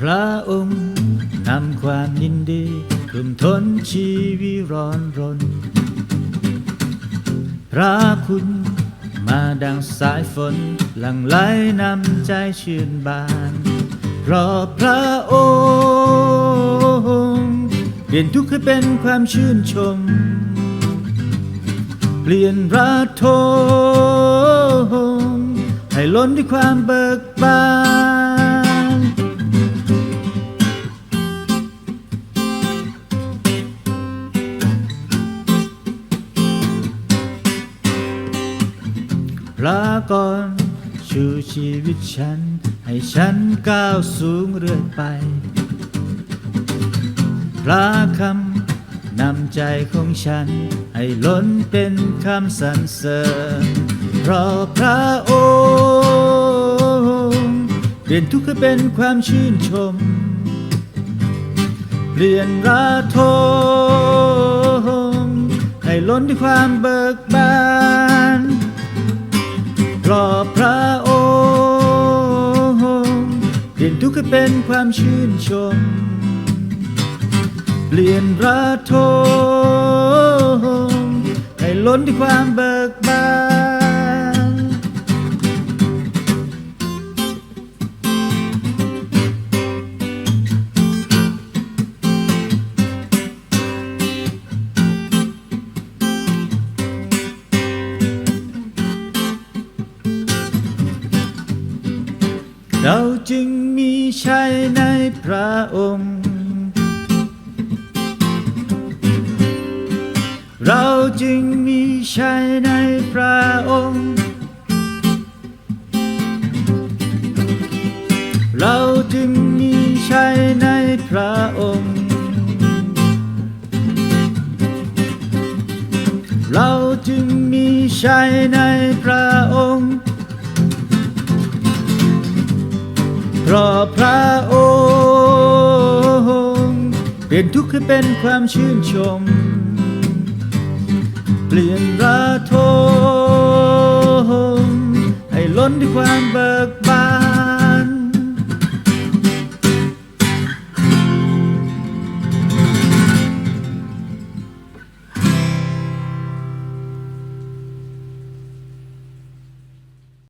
พระองค์นำความยินดีกลุ่มทนชีวิร้อนรน พระคุณมาดังสายฝนหลั่งไหลนำใจชื่นบาน เพราะพระองค์เปลี่ยนทุกข์ให้เป็นความชื่นชม เปลี่ยนระทมให้ล้นด้วยความเบิกบาน พระกรชูชีวิตฉัน ให้ฉันก้าวสูงเรื่อยไป พระคำนำใจของฉัน ให้ล้นเป็นคำสรรเสริญเพราะพระองค์ เปลี่ยนทุกข์ให้เป็นความชื่นชม เปลี่ยนระทมให้ล้นด้วยความเบิกบาน ราะพระองค์เปลี่ยนทุกข์ให้เป็นความชื่นชม เปลี่ยนระทมให้ล้นด้วยความเบิกบาน จึงมีชัยในพระองค์ เราจึงมีชัยในพระองค์ เราจึงมีชัยในพระองค์ เราจึงมีชัยในพระองค์ ราะพระองค์ เปลี่ยนทุกข์ให้เป็นความชื่นชม เปลี่ยนระทมให้ล้นด้วยความเบิกบาน